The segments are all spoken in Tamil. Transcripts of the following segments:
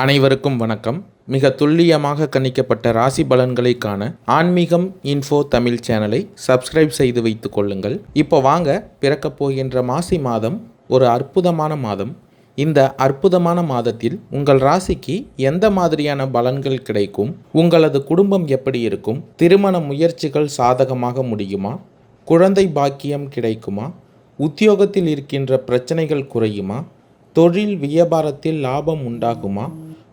அனைவருக்கும் வணக்கம். மிக துல்லியமாக கணிக்கப்பட்ட ராசி பலன்களை காண ஆன்மீகம் இன்ஃபோ தமிழ் சேனலை சப்ஸ்கிரைப் செய்து வைத்துக் கொள்ளுங்கள். இப்போ வாங்க பிறக்கப் போகின்ற மாசி மாதம் ஒரு அற்புதமான மாதம். இந்த அற்புதமான மாதத்தில் உங்கள் ராசிக்கு எந்த மாதிரியான பலன்கள் கிடைக்கும்? உங்களது குடும்பம் எப்படி இருக்கும்? திருமண முயற்சிகள் சாதகமாக முடியுமா? குழந்தை பாக்கியம் கிடைக்குமா? உத்தியோகத்தில் இருக்கின்ற பிரச்சனைகள் குறையுமா? தொழில் வியாபாரத்தில் லாபம் உண்டாகுமா?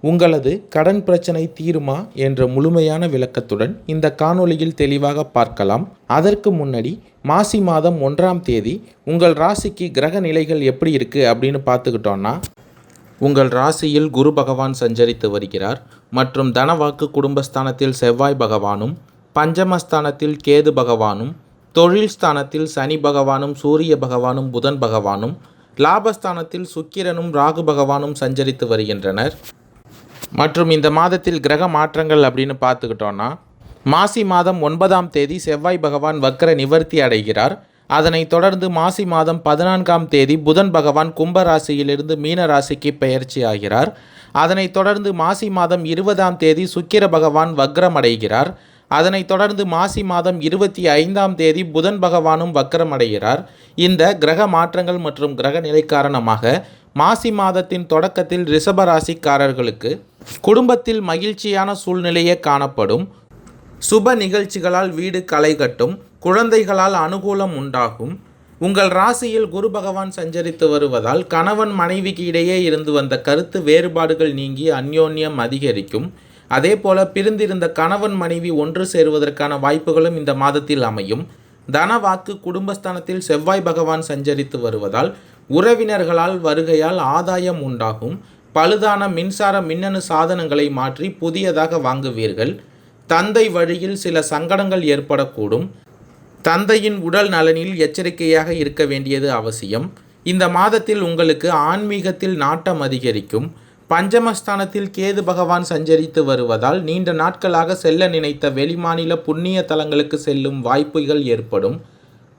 உங்களது கடன் பிரச்சனை தீருமா? என்ற முழுமையான விளக்கத்துடன் இந்த காணொளியில் தெளிவாக பார்க்கலாம். அதற்கு முன்னாடி மாசி மாதம் ஒன்றாம் தேதி உங்கள் ராசிக்கு கிரக நிலைகள் எப்படி இருக்குது அப்படின்னு பார்த்துக்கிட்டோன்னா உங்கள் ராசியில் குரு பகவான் சஞ்சரித்து வருகிறார். மற்றும் தனவாக்கு குடும்பஸ்தானத்தில் செவ்வாய் பகவானும் பஞ்சமஸ்தானத்தில் கேது பகவானும் தொழில் ஸ்தானத்தில் சனி பகவானும் சூரிய பகவானும் புதன் பகவானும் லாபஸ்தானத்தில் சுக்கிரனும் ராகு பகவானும் சஞ்சரித்து வருகின்றனர். மற்றும் இந்த மாதத்தில் கிரக மாற்றங்கள் அப்படின்னு பார்த்துக்கிட்டோன்னா மாசி மாதம் ஒன்பதாம் தேதி செவ்வாய் பகவான் வக்கர நிவர்த்தி அடைகிறார். அதனைத் தொடர்ந்து மாசி மாதம் பதினான்காம் தேதி புதன் பகவான் கும்ப ராசியிலிருந்து மீன ராசிக்கு பெயர்ச்சி ஆகிறார். அதனைத் தொடர்ந்து மாசி மாதம் இருபதாம் தேதி சுக்கிர பகவான் வக்ரம் அடைகிறார். அதனைத் தொடர்ந்து மாசி மாதம் இருபத்தி ஐந்தாம் தேதி புதன் பகவானும் வக்கரமடைகிறார் இந்த கிரக மாற்றங்கள் மற்றும் கிரக நிலை காரணமாக மாசி மாதத்தின் தொடக்கத்தில் ரிஷபராசிக்காரர்களுக்கு குடும்பத்தில் மகிழ்ச்சியான சூழ்நிலையே காணப்படும். சுப நிகழ்ச்சிகளால் வீடு களை கட்டும் குழந்தைகளால் அனுகூலம் உண்டாகும். உங்கள் ராசியில் குரு பகவான் சஞ்சரித்து வருவதால் கணவன் மனைவிக்கு இடையே இருந்து வந்த கருத்து வேறுபாடுகள் நீங்கி அந்யோன்யம் அதிகரிக்கும். அதே போல பிரிந்திருந்த கணவன் மனைவி ஒன்று சேருவதற்கான வாய்ப்புகளும் இந்த மாதத்தில் அமையும். தனவாக்கு குடும்பஸ்தானத்தில் செவ்வாய் பகவான் சஞ்சரித்து வருவதால் உறவினர்களால் வருகையால் ஆதாயம் உண்டாகும். பழுதான மின்சார மின்னணு சாதனங்களை மாற்றி புதியதாக வாங்குவீர்கள். தந்தை வழியில் சில சங்கடங்கள் ஏற்படக்கூடும். தந்தையின் உடல் நலனில் எச்சரிக்கையாக இருக்க வேண்டியது அவசியம். இந்த மாதத்தில் உங்களுக்கு ஆன்மீகத்தில் நாட்டம் அதிகரிக்கும். பஞ்சமஸ்தானத்தில் கேது பகவான் சஞ்சரித்து வருவதால் நீண்ட நாட்களாக செல்ல நினைத்த வெளிமாநில புண்ணிய தலங்களுக்கு செல்லும் வாய்ப்புகள் ஏற்படும்.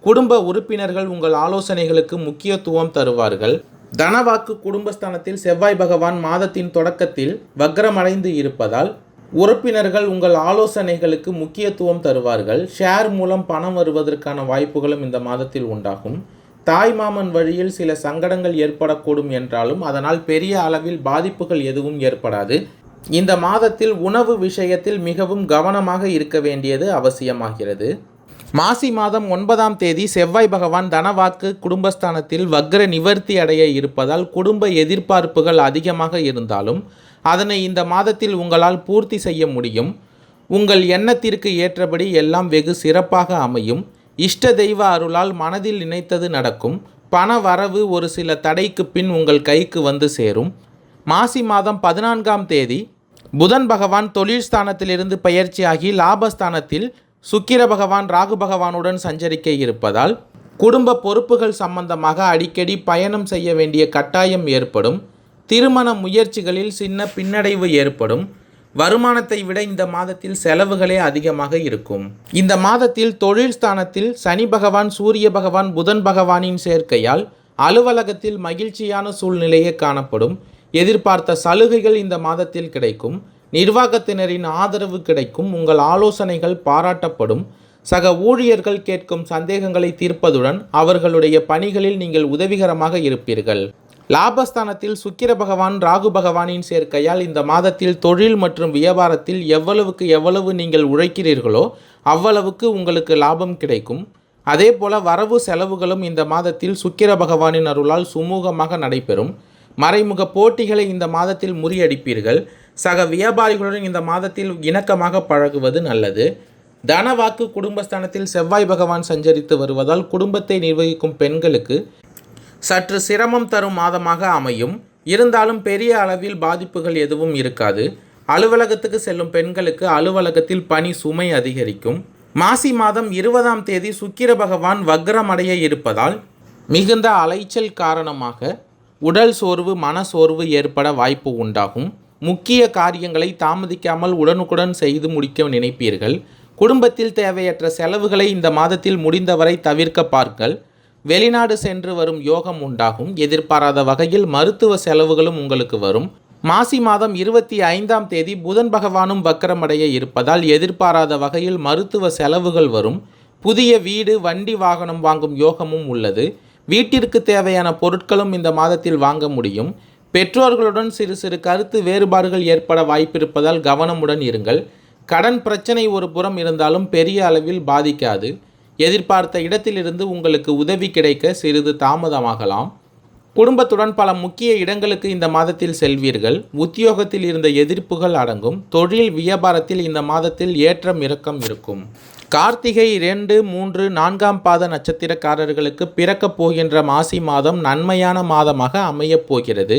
குடும்ப உறுப்பினர்கள் உங்கள் ஆலோசனைகளுக்கு முக்கியத்துவம் தருவார்கள். தனவாக்கு குடும்பஸ்தானத்தில் செவ்வாய் பகவான் மாதத்தின் தொடக்கத்தில் வக்ரமடைந்து இருப்பதால் உறுப்பினர்கள் உங்கள் ஆலோசனைகளுக்கு முக்கியத்துவம் தருவார்கள். ஷேர் மூலம் பணம் வருவதற்கான வாய்ப்புகளும் இந்த மாதத்தில் உண்டாகும். தாய் மாமன் வழியில் சில சங்கடங்கள் ஏற்படக்கூடும் என்றாலும் அதனால் பெரிய அளவில் பாதிப்புகள் எதுவும் ஏற்படாது. இந்த மாதத்தில் உணவு விஷயத்தில் மிகவும் கவனமாக இருக்க வேண்டியது அவசியமாகிறது. மாசி மாதம் ஒன்பதாம் தேதி செவ்வாய் பகவான் தனவாக்கு குடும்பஸ்தானத்தில் வக்ர நிவர்த்தி அடைய இருப்பதால் குடும்ப எதிர்பார்ப்புகள் அதிகமாக இருந்தாலும் அதனை இந்த மாதத்தில் உங்களால் பூர்த்தி செய்ய முடியும். உங்கள் எண்ணத்திற்கு ஏற்றபடி எல்லாம் வெகு சிறப்பாக அமையும். இஷ்ட தெய்வ அருளால் மனதில் நினைத்தது நடக்கும். பண வரவு ஒரு சில தடைக்கு பின் உங்கள் கைக்கு வந்து சேரும். மாசி மாதம் பதினான்காம் தேதி புதன் பகவான் தொழில் ஸ்தானத்திலிருந்து பயிற்சியாகி லாபஸ்தானத்தில் சுக்கிர பகவான் ராகு பகவானுடன் சஞ்சரிக்க இருப்பதால் குடும்ப பொறுப்புகள் சம்பந்தமாக அடிக்கடி பயணம் செய்ய வேண்டிய கட்டாயம் ஏற்படும். திருமண முயற்சிகளில் சின்ன பின்னடைவு ஏற்படும். வருமானத்தை விட இந்த மாதத்தில் செலவுகளே அதிகமாக இருக்கும். இந்த மாதத்தில் தொழில் ஸ்தானத்தில் சனி பகவான் சூரிய பகவான் புதன் பகவானின் சேர்க்கையால் அலுவலகத்தில் மகிழ்ச்சியான சூழ்நிலையே காணப்படும். எதிர்பார்த்த சலுகைகள் இந்த மாதத்தில் கிடைக்கும். நிர்வாகத்தினரின் ஆதரவு கிடைக்கும். உங்கள் ஆலோசனைகள் பாராட்டப்படும். சக ஊழியர்கள் கேட்கும் சந்தேகங்களை தீர்ப்பதுடன் அவர்களுடைய பணிகளில் நீங்கள் உதவிகரமாக இருப்பீர்கள். லாபஸ்தானத்தில் சுக்கிர பகவான் ராகு பகவானின் சேர்க்கையால் இந்த மாதத்தில் தொழில் மற்றும் வியாபாரத்தில் எவ்வளவுக்கு எவ்வளவு நீங்கள் உழைக்கிறீர்களோ அவ்வளவுக்கு உங்களுக்கு லாபம் கிடைக்கும். அதே போல வரவு செலவுகளும் இந்த மாதத்தில் சுக்கிர பகவானின் அருளால் சுமூகமாக நடைபெறும். மறைமுக போட்டிகளை இந்த மாதத்தில் முறியடிப்பீர்கள். சக வியாபாரிகளுடன் இந்த மாதத்தில் இணக்கமாக பழகுவது நல்லது. தனவாக்கு குடும்பஸ்தானத்தில் செவ்வாய் பகவான் சஞ்சரித்து வருவதால் குடும்பத்தை நிர்வகிக்கும் பெண்களுக்கு சற்று சிரமம் தரும் மாதமாக அமையும். இருந்தாலும் பெரிய அளவில் பாதிப்புகள் எதுவும் இருக்காது. அலுவலகத்துக்கு செல்லும் பெண்களுக்கு அலுவலகத்தில் பணி சுமை அதிகரிக்கும். மாசி மாதம் இருபதாம் தேதி சுக்கிர பகவான் வக்ரமடைய இருப்பதால் மிகுந்த அலைச்சல் காரணமாக உடல் சோர்வு மன சோர்வு ஏற்பட வாய்ப்பு உண்டாகும். முக்கிய காரியங்களை தாமதிக்காமல் உடனுக்குடன் செய்து முடிக்க நினைப்பீர்கள். குடும்பத்தில் தேவையற்ற செலவுகளை இந்த மாதத்தில் முடிந்தவரை தவிர்க்க பார்ங்கள் வெளிநாடு சென்று வரும் யோகம் உண்டாகும். எதிர்பாராத வகையில் மருத்துவ செலவுகளும் உங்களுக்கு வரும். மாசி மாதம் இருபத்தி ஐந்தாம் தேதி புதன் பகவானும் வக்கரமடைய இருப்பதால் எதிர்பாராத வகையில் மருத்துவ செலவுகள் வரும். புதிய வீடு வண்டி வாகனம் வாங்கும் யோகமும் உள்ளது. வீட்டிற்கு தேவையான பொருட்களும் இந்த மாதத்தில் வாங்க முடியும். பெற்றோர்களுடன் சிறு சிறு கருத்து வேறுபாடுகள் ஏற்பட வாய்ப்பிருப்பதால் கவனமுடன் இருங்கள். கடன் பிரச்சனை ஒரு புறம் இருந்தாலும் பெரிய அளவில் பாதிக்காது. எதிர்பார்த்த இடத்திலிருந்து உங்களுக்கு உதவி கிடைக்க சிறிது தாமதமாகலாம். குடும்பத்துடன் பல முக்கிய இடங்களுக்கு இந்த மாதத்தில் செல்வீர்கள். உத்தியோகத்தில் இருந்த எதிர்ப்புகள் அடங்கும். தொழில் வியாபாரத்தில் இந்த மாதத்தில் ஏற்றம் இறக்கம் இருக்கும். கார்த்திகை இரண்டு மூன்று நான்காம் பாத நட்சத்திரக்காரர்களுக்கு பிறக்கப் போகின்ற மாசி மாதம் நன்மையான மாதமாக அமையப் போகிறது.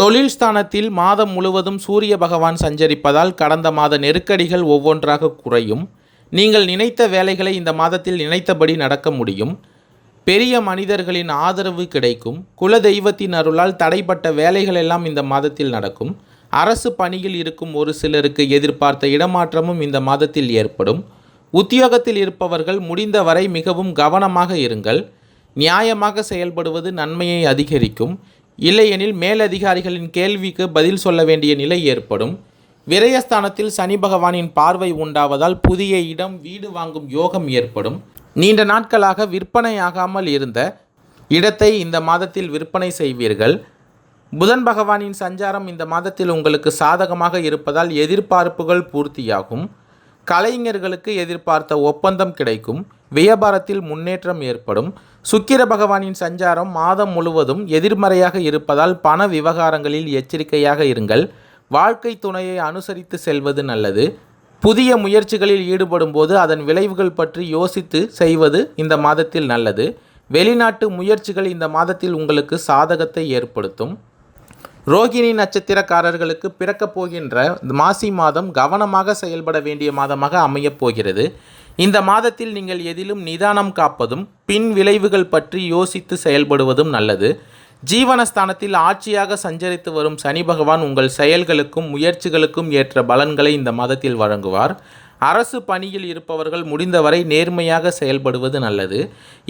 தொழில் ஸ்தானத்தில் மாதம் முழுவதும் சூரிய பகவான் சஞ்சரிப்பதால் கடந்த மாத நெருக்கடிகள் ஒவ்வொன்றாக குறையும். நீங்கள் நினைத்த வேலைகளை இந்த மாதத்தில் நினைத்தபடி நடக்க முடியும். பெரிய மனிதர்களின் ஆதரவு கிடைக்கும். குல தெய்வத்தின் அருளால் தடைப்பட்ட வேலைகள் எல்லாம் இந்த மாதத்தில் நடக்கும். அரசு பணியில் இருக்கும் ஒரு சிலருக்கு எதிர்பார்த்த இடமாற்றமும் இந்த மாதத்தில் ஏற்படும். உத்தியோகத்தில் இருப்பவர்கள் முடிந்தவரை மிகவும் கவனமாக இருங்கள். நியாயமாக செயல்படுவது நன்மையை அதிகரிக்கும். இல்லையெனில் மேலதிகாரிகளின் கேள்விக்கு பதில் சொல்ல வேண்டிய நிலை ஏற்படும். விரயஸ்தானத்தில் சனி பகவானின் பார்வை உண்டாவதால் புதிய இடம் வீடு வாங்கும் யோகம் ஏற்படும். நீண்ட நாட்களாக விற்பனையாகாமல் இருந்த இடத்தை இந்த மாதத்தில் விற்பனை செய்வீர்கள். புதன் பகவானின் சஞ்சாரம் இந்த மாதத்தில் உங்களுக்கு சாதகமாக இருப்பதால் எதிர்பார்ப்புகள் பூர்த்தியாகும். கலைஞர்களுக்கு எதிர்பார்த்த ஒப்பந்தம் கிடைக்கும். வியாபாரத்தில் முன்னேற்றம் ஏற்படும். சுக்கிர பகவானின் சஞ்சாரம் மாதம் முழுவதும் எதிர்மறையாக இருப்பதால் பண விவகாரங்களில் எச்சரிக்கையாக இருங்கள். வாழ்க்கை துணையை அனுசரித்து செல்வது நல்லது. புதிய முயற்சிகளில் ஈடுபடும் போது அதன் விளைவுகள் பற்றி யோசித்து செய்வது இந்த மாதத்தில் நல்லது. வெளிநாட்டு முயற்சிகள் இந்த மாதத்தில் உங்களுக்கு சாதகத்தை ஏற்படுத்தும். ரோகிணி நட்சத்திரக்காரர்களுக்கு பிறக்கப் போகின்ற மாசி மாதம் கவனமாக செயல்பட வேண்டிய மாதமாக அமையப் போகிறது. இந்த மாதத்தில் நீங்கள் எதிலும் நிதானம் காப்பதும் பின் விளைவுகள் பற்றி யோசித்து செயல்படுவதும் நல்லது. ஜீவனஸ்தானத்தில் ஆட்சியாக சஞ்சரித்து வரும் சனி பகவான் உங்கள் செயல்களுக்கும் முயற்சிகளுக்கும் ஏற்ற பலன்களை இந்த மாதத்தில் வழங்குவார். அரசு பணியில் இருப்பவர்கள் முடிந்தவரை நேர்மையாக செயல்படுவது நல்லது.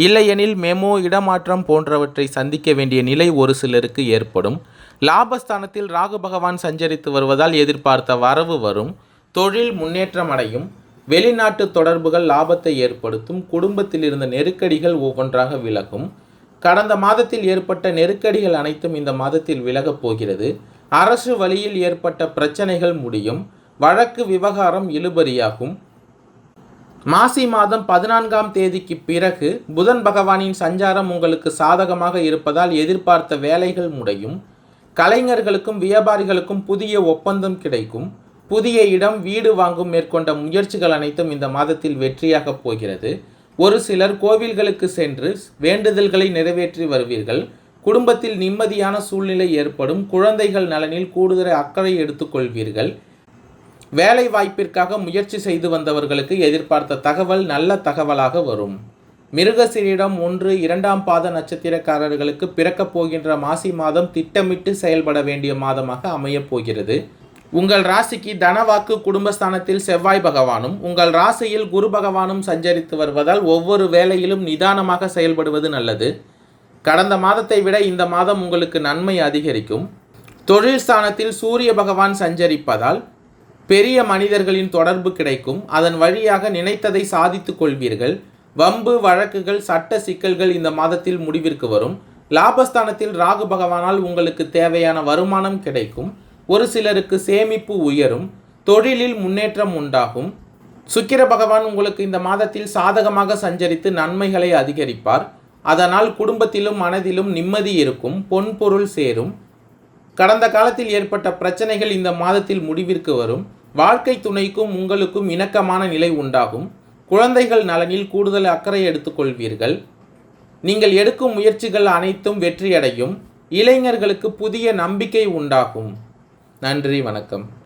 இல்லையெனில் மெமோ இடமாற்றம் போன்றவற்றை சந்திக்க வேண்டிய நிலை ஒரு சிலருக்கு ஏற்படும். லாபஸ்தானத்தில் ராகு பகவான் சஞ்சரித்து வருவதால் எதிர்பார்த்த வரவு வரும். தொழில் முன்னேற்றம் அடையும். வெளிநாட்டு தொடர்புகள் லாபத்தை ஏற்படுத்தும். குடும்பத்தில் இருந்த நெருக்கடிகள் ஒவ்வொன்றாக விலகும். கடந்த மாதத்தில் ஏற்பட்ட நெருக்கடிகள் அனைத்தும் இந்த மாதத்தில் விலகப் போகிறது. அரசு வழியில் ஏற்பட்ட பிரச்சனைகள் முடியும். வழக்கு விவகாரம் இழுபறியாகும். மாசி மாதம் பதினான்காம் தேதிக்கு பிறகு புதன் பகவானின் சஞ்சாரம் உங்களுக்கு சாதகமாக இருப்பதால் எதிர்பார்த்த வேலைகள் முடையும். கலைஞர்களுக்கும் வியாபாரிகளுக்கும் புதிய ஒப்பந்தம் கிடைக்கும். புதிய இடம் வீடு வாங்கும் மேற்கொண்ட முயற்சிகள் அனைத்தும் இந்த மாதத்தில் வெற்றியாகப் போகிறது. ஒரு சிலர் கோவில்களுக்கு சென்று வேண்டுதல்களை நிறைவேற்றி வருவீர்கள். குடும்பத்தில் நிம்மதியான சூழ்நிலை ஏற்படும். குழந்தைகள் நலனில் கூடுதல் அக்கறை எடுத்துக்கொள்வீர்கள். வேலை வாய்ப்பிற்காக முயற்சி செய்து வந்தவர்களுக்கு எதிர்பார்த்த தகவல் நல்ல தகவலாக வரும். மிருகசிரிடம் ஒன்று இரண்டாம் பாத நட்சத்திரக்காரர்களுக்கு பிறக்கப் போகின்ற மாசி மாதம் திட்டமிட்டு செயல்பட வேண்டிய மாதமாக அமையப் போகிறது. உங்கள் ராசிக்கு தனவாக்கு குடும்பஸ்தானத்தில் செவ்வாய் பகவானும் உங்கள் ராசியில் குரு பகவானும் சஞ்சரித்து வருவதால் ஒவ்வொரு வேலையிலும் நிதானமாக செயல்படுவது நல்லது. கடந்த மாதத்தை விட இந்த மாதம் உங்களுக்கு நன்மை அதிகரிக்கும். தொழில் ஸ்தானத்தில் சூரிய பகவான் சஞ்சரிப்பதால் பெரிய மனிதர்களின் தொடர்பு கிடைக்கும். அதன் வழியாக நினைத்ததை சாதித்து கொள்வீர்கள். வம்பு வழக்குகள் சட்ட சிக்கல்கள் இந்த மாதத்தில் முடிவிற்கு வரும். லாபஸ்தானத்தில் ராகு பகவானால் உங்களுக்கு தேவையான வருமானம் கிடைக்கும். ஒரு சிலருக்கு சேமிப்பு உயரும் தொழிலில் முன்னேற்றம் உண்டாகும். சுக்கிர பகவான் உங்களுக்கு இந்த மாதத்தில் சாதகமாக சஞ்சரித்து நன்மைகளை அதிகரிப்பார். அதனால் குடும்பத்திலும் மனதிலும் நிம்மதி இருக்கும் பொன் பொருள் சேரும். கடந்த காலத்தில் ஏற்பட்ட பிரச்சனைகள் இந்த மாதத்தில் முடிவிற்கு வரும். வாழ்க்கை துணைக்கும் உங்களுக்கும் இணக்கமான நிலை உண்டாகும். குழந்தைகள் நலனில் கூடுதல் அக்கறை எடுத்துக்கொள்வீர்கள். நீங்கள் எடுக்கும் முயற்சிகள் அனைத்தும் வெற்றியடையும். இளைஞர்களுக்கு புதிய நம்பிக்கை உண்டாகும். நன்றி வணக்கம்.